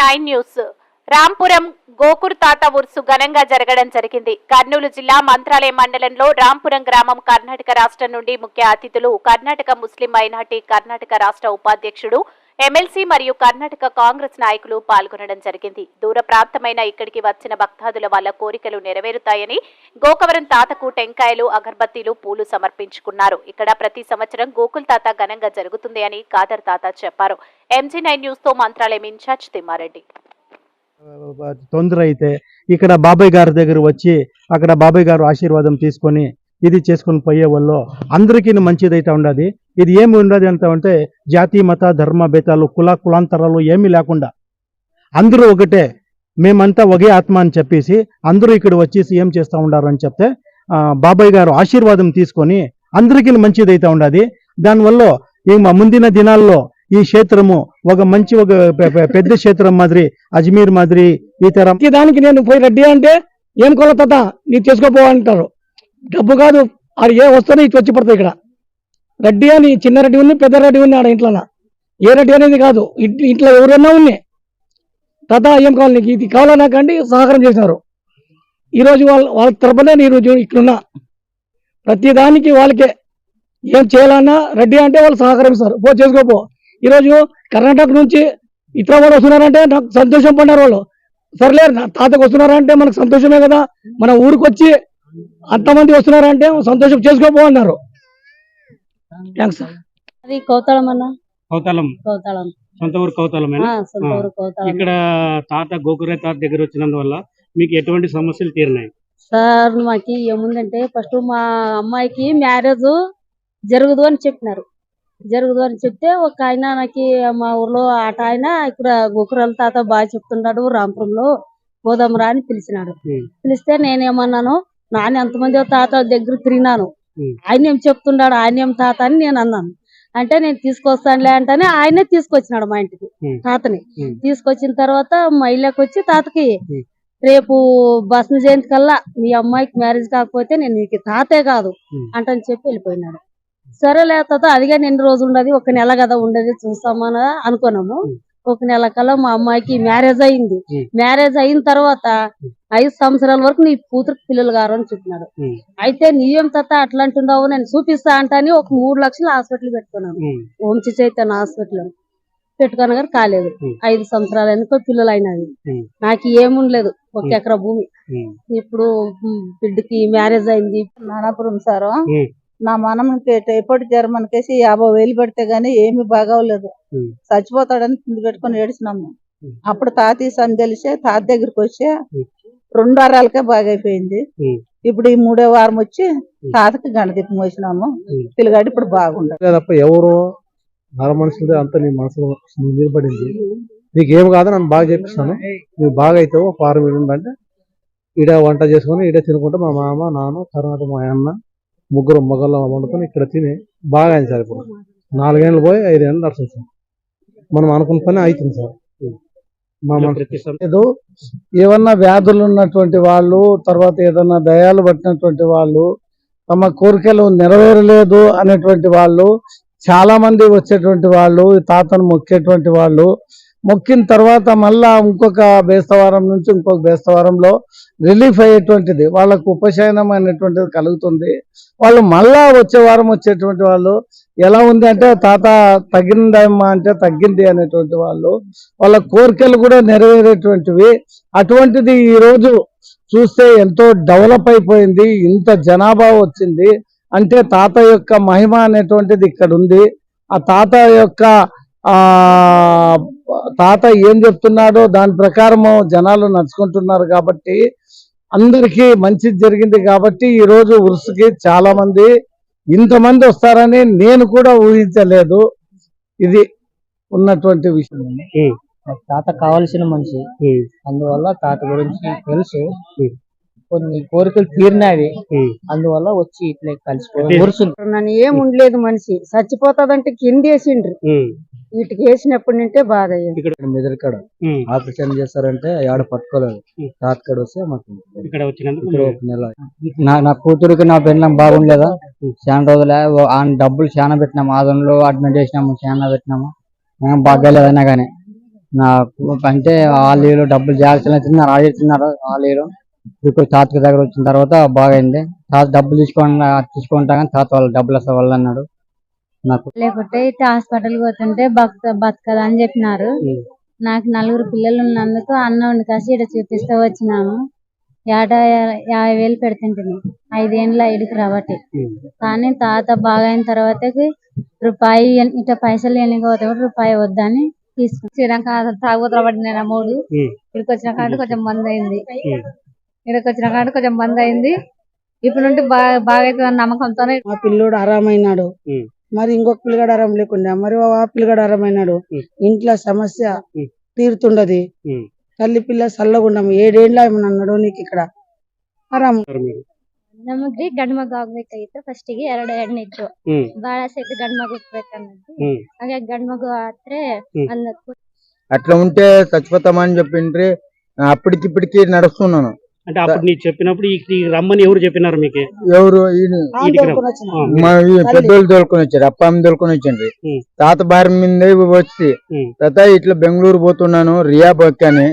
Nine news. Rampuram గోకుర్ తాత ఉర్సు ఘనంగా జరగడం జరిగింది. కర్నూలు జిల్లా మంత్రాలయ మండలంలో రాంపురం గ్రామం కర్ణాటక రాష్ట్రం నుండి ముఖ్య అతిథులు కర్ణాటక ముస్లిం మైనార్టీ కర్ణాటక రాష్ట్ర ఉపాధ్యక్షుడు ఎమ్మెల్సీ మరియు కర్ణాటక కాంగ్రెస్ నాయకులు పాల్గొనడం జరిగింది. దూర ప్రాంతమైన ఇక్కడికి వచ్చిన భక్తాదుల వాళ్ళ కోరికలు నెరవేరుతాయని గోకవరం తాతకు టెంకాయలు అగర్బత్తీలు పూలు సమర్పించుకున్నారు. ఇక్కడ ప్రతి సంవత్సరం గోకుల్ తాత ఘనంగా జరుగుతుంది అని కాదర్ తాత చెప్పారు. ఎంజీ నైన్ న్యూస్తో మంత్రాలయం ఇన్ఛార్జ్ తిమ్మారెడ్డి. తొందర అయితే ఇక్కడ బాబాయ్ గారి దగ్గర వచ్చి అక్కడ బాబాయ్ గారు ఆశీర్వాదం తీసుకొని ఇది చేసుకొని పోయే వాళ్ళు అందరికీ మంచిదైతే ఉండదు. ఇది ఏమి ఉండదు ఎంత అంటే జాతి మత ధర్మ భేదాలు కుల కులాంతరాలు ఏమీ లేకుండా అందరూ ఒకటే. మేమంతా ఒకే ఆత్మ అని చెప్పేసి అందరూ ఇక్కడ వచ్చేసి ఏం చేస్తూ ఉండారు అని చెప్తే బాబాయ్ గారు ఆశీర్వాదం తీసుకొని అందరికీ మంచిదైతే ఉండదు. దానివల్ల ఈ మా ముందిన దినాల్లో ఈ క్షేత్రము ఒక మంచి ఒక పె- పెద్ద క్షేత్రం మాదిరి అజ్మీర్ మాదిరి ఈ తరం దానికి నేను పోయి రెడ్డి అంటే ఏం కొలత నీకు తీసుకోపోవాలంటారు. డబ్బు కాదు. అది ఏ వస్తువుని ఇటు వచ్చి పడతాయి ఇక్కడ. రెడ్డి అని చిన్న రెడ్డి ఉంది పెద్ద రెడ్డి ఉంది ఆడ ఇంట్లో ఏ రెడ్డి అనేది కాదు. ఇంట్లో ఎవరైనా ఉన్నాయి తాత ఏం కావాలి నీకు ఇది కావాలా నాకండి సహకారం చేసినారు. ఈరోజు వాళ్ళ వాళ్ళ తరపునే ఈరోజు ఇక్కడున్నా. ప్రతిదానికి వాళ్ళకే ఏం చేయాలన్నా రెడ్డి అంటే వాళ్ళు సహకరిస్తారు. పో చేసుకోపో ఈరోజు కర్ణాటక నుంచి ఇతర వాళ్ళు వస్తున్నారంటే నాకు సంతోషం పడ్డారు వాళ్ళు. సర్లే నా తాతకు వస్తున్నారంటే మనకు సంతోషమే కదా. మన ఊరికి వచ్చి అంతమంది వస్తున్నారంటే సంతోషం చేసుకోపో అన్నారు. థ్యాంక్స్ అది కౌతాళం. అన్న కౌతాలం కౌతాళం. సొంత ఊరు సొంత కౌతాళం. ఇక్కడ తాత గోకురే తాత దగ్గర వచ్చినందువల్ల మీకు ఎటువంటి సమస్యలు తీరినాయి? సార్ మాకి ఏముందంటే ఫస్ట్ మా అమ్మాయికి మ్యారేజ్ జరగదు అని చెప్పినారు. జరగదు అని చెప్తే ఒక ఆయన నాకు మా ఊర్లో ఆట ఆయన ఇక్కడ గోకురాల తాత బాగా చెప్తున్నాడు రాంపురంలో పోదాం రా అని పిలిచినాడు. పిలిస్తే నేనేమన్నాను నాన్న ఎంతమంది తాత దగ్గర తిరిగినాను. ఆయన ఏం చెప్తున్నాడు ఆయన ఏం తాత అని నేను అన్నాను అంటే నేను తీసుకొస్తానులే అంటేనే ఆయనే తీసుకొచ్చినాడు మా ఇంటికి. తాతని. తీసుకొచ్చిన తర్వాత మా ఇళ్ళకి వచ్చి తాతకి. రేపు బస్సు జయంతి కల్లా మీ అమ్మాయికి మ్యారేజ్ కాకపోతే నేను నీకు తాతే కాదు. అంటని చెప్పి వెళ్ళిపోయినాడు సరేలే తాత అదిగా ఎన్ని రోజులు ఉండదు ఒక నెల కదా ఉండదు చూస్తామని అనుకున్నాము. ఒక నెల కల్లా మా అమ్మాయికి మ్యారేజ్ అయింది. మ్యారేజ్ అయిన తర్వాత ఐదు సంవత్సరాల వరకు నీ కూతురికి పిల్లలు గారు అని చెప్పినాడు. అయితే నీవేం తాత అట్లా అంటున్నావు నేను చూపిస్తా అంటని ఒక మూడు లక్షలు హాస్పిటల్ పెట్టుకున్నాను. వంశీ చైతన్య హాస్పిటల్ పెట్టుకున్నా కానీ కాలేదు. ఐదు సంవత్సరాలు ఎందుకో పిల్లలు అయినది. నాకు ఏముండలేదు ఒక. ఎకరా భూమి. ఇప్పుడు బిడ్డకి మ్యారేజ్ అయింది నానాపురం సారు. నా మనముకి టైఫాయిడ్ జ్వరం మనకేసి యాభై వేలు పెడితే గానీ ఏమి బాగోలేదు. చచ్చిపోతాడని కింద పెట్టుకొని ఏడిచినాము. అప్పుడు తాత అని తెలిసే తాత దగ్గరికి వచ్చే. రెండు వారాలకే బాగైపోయింది. ఇప్పుడు ఈ మూడో వారం వచ్చి తాతకి గణదీపం మోసినాము. పిల్లగాడు ఇప్పుడు బాగుండదు ఎవరు? నర మనుషులదే అంత నీ మనసులో నిలబడింది. నీకు ఏం కాదు నన్ను బాగా చెప్పిస్తాను. నువ్వు బాగా అవుతావు ఫారం అంటే ఈడ వంట చేసుకొని ఈడ తినుకుంటే మా మామ నాన్న తర్వాత మా అన్న ముగ్గురు మొగళ్ళ వండుకొని ఇక్కడ తిని బాగా అయింది సార్ ఇప్పుడు నాలుగేళ్ళు పోయి ఐదేళ్ళు నడుస్తుంది సార్. మనం అనుకున్న పని అవుతుంది సార్. లేదు ఏమన్నా వ్యాధులు ఉన్నటువంటి వాళ్ళు తర్వాత ఏదన్నా దయాలు పట్టినటువంటి వాళ్ళు తమ కోరికలు నెరవేరలేదు అనేటువంటి వాళ్ళు చాలా మంది వచ్చేటువంటి వాళ్ళు తాతను మొక్కేటువంటి వాళ్ళు మొక్కిన తర్వాత మళ్ళా ఇంకొక బేస్తవారం నుంచి ఇంకొక బేస్తవారంలో రిలీఫ్ అయ్యేటువంటిది వాళ్ళకు ఉపశయనం అనేటువంటిది కలుగుతుంది. వాళ్ళు మళ్ళా వచ్చే వారం వచ్చేటువంటి వాళ్ళు ఎలా ఉంది అంటే తాత తగ్గిందమ్మా అంటే తగ్గింది అనేటువంటి వాళ్ళు వాళ్ళ కోరికలు కూడా నెరవేరేటువంటివి. అటువంటిది ఈరోజు చూస్తే ఎంతో డెవలప్ అయిపోయింది ఇంత జనాభా వచ్చింది. అంటే తాత యొక్క మహిమ అనేటువంటిది ఇక్కడ ఉంది. ఆ తాత యొక్క ఆ తాత ఏం చెప్తున్నాడో దాని ప్రకారము జనాలు నడుచుకుంటున్నారు కాబట్టి అందరికీ మంచి జరిగింది కాబట్టి ఈరోజు ఉరుసుకి చాలామంది ఇంతమంది వస్తారని నేను కూడా ఊహించలేదు ఇది ఉన్నటువంటి విషయం. తాత కావాల్సిన మనిషి. అందువల్ల తాత గురించి తెలుసు కొన్ని కోరికలు తీరినవి. అందువల్ల వచ్చి ఇట్లా కలిసిపోయి అదే. మురుసు నన్ను ఏం ఉండలేదు మనిషి చచ్చిపోతాదంటే కింద వేసిండ్రు. వీటికి వేసినప్పటి నుంటే బాధ అయ్యింది మెదడుకాడ ఉం. ఆపరేషన్ చేస్తారంటే ఆడ పట్టుకోలేదు. తాతకాడ వస్తే మాకు ఇక్కడ వచ్చినందుకు నెల నా కూతురికి నా పెళ్ళం బాగుండేదా చాలా రోజులే ఆ డబ్బులు చాలా పెట్టినాము. ఆదంలో అడ్మిట్ చేసినాము చాలా పెట్టినాము. మేము బాగాలేదన్నా కానీ. నాకు అంటే వాళ్ళు డబ్బులు జాగ్రత్తలు తిన్నారు ఆడి తిన్నారు వాళ్ళు ఇప్పుడు తాతకి దగ్గర వచ్చిన తర్వాత బాగైంది. తాత డబ్బులు తీసుకోండి తీసుకుంటా కానీ తాత వాళ్ళు డబ్బులు వస్తా వాళ్ళు అన్నాడు. నాకు లేకపోతే ఇట్లా హాస్పిటల్ పోతుంటే బతక బతకదు అని చెప్పినారు. నాకు నలుగురు పిల్లలు ఉన్నందుకు అన్న ఉండి కాసి ఇక్కడ చూపిస్తూ వచ్చినాము. ఏటా యాభై వేలు పెడుతుంటుంది ఐదేళ్ళ ఇడికి రాబట్టి. కానీ తాత బాగైన తర్వాతకి రూపాయి ఇట్లా పైసలు ఎన్నికపోతే కూడా రూపాయి వద్దని తీసుకున్నాక తాగుతల పడిన మూడు. ఇక్కడికి వచ్చిన కాడ కొంచెం బంద్ అయింది. ఇక్కడికి వచ్చిన కాడ కొంచెం బంద్ అయింది ఇప్పుడు నుండి బాగా బాగా అవుతుందని నమ్మకంతోనే మా పిల్లోడు ఆరామైనాడు. మరి ఇంకొక పిల్లగాడు ఆరాం లేకుండా మరి ఆ పిల్లగాడు ఆరామైనాడు. ఇంట్లో సమస్య. తీరుతుండది. తల్లి పిల్ల చల్లగుండము ఏడేళ్ళ అన్నాడు నీకు ఇక్కడ ಆರಾಮ್ ಸರ್ మీరు ನಮಗ್ರಿ ಗಂಡ್ ಮಗ ಆಗ್ಬೇಕಾಗಿತ್ತು ಫಸ್ಟ್ ಗೆ ಎರಡು ಎಣ್ಣೆ ಇತ್ತು ಹ್ಮ್ ಬಾಳ ಸೈತ್ ಗಂಡ್ ಮಗ ಹುಟ್ಬೇಕನ್ನೋದು ಹ್ಮ್ ಹಾಗಾಗಿ ಗಂಡ್ ಮಗು ಆದ್ರೆ ಹ್ಮ್. ಅನ್ನ అట్లా ఉంటే చచ్చిపోతామని చెప్పిండ్రి అప్పటికిప్పటికి నడుస్తున్నాను అంటే అప్పుడు నీకు చెప్పినప్పుడు ఈ రమ్మని ఎవరు చెప్పినారు మీకు? ఎవరు? పెద్దోళ్ళు తోలుకొని వచ్చారు అప్ప అమ్మ తోలుకొని వచ్చిండ్రి. తాత భార్య మీద వచ్చి. తాత ఇట్లా బెంగళూరు పోతున్నాను రియా బొక్క అని.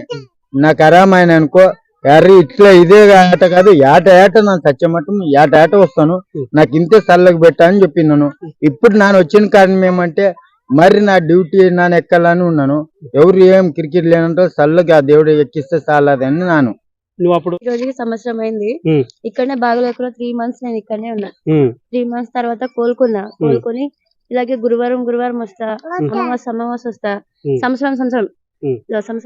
నాకు అరామాయన అనుకో ఎర్రి ఇట్లా ఇదే ఆట కాదు ఏట ఏట నాకు సత్యమట్టం ఏట ఏట వస్తాను. నాకు ఇంతే సల్లకి పెట్టా అని చెప్పినాను ఇప్పుడు నేను వచ్చిన కారణం ఏమంటే మరి నా డ్యూటీ నాన్న ఎక్కాలని ఉన్నాను. ఎవరు ఏం క్రికెట్ లేనంటే సల్లకి ఆ దేవుడు ఎక్కిస్తే చాలదని నాను. నువ్వు అప్పుడు ఈ రోజుకి సంవత్సరం అయింది. ఉమ్. ఇక్కడనే బాగలేకుండా త్రీ మంత్స్ నేను ఇక్కడనే ఉన్నా. ఉమ్, త్రీ మంత్స్ తర్వాత కోలుకున్నా. కోలుకొని ఇలాగే గురువారం గురువారం వస్తా. అమావాస్య అమావాస్య వస్తా. ఉమ్. సంవత్సరం సంవత్సరం. ఉమ్. ఇలా సంవత్సరం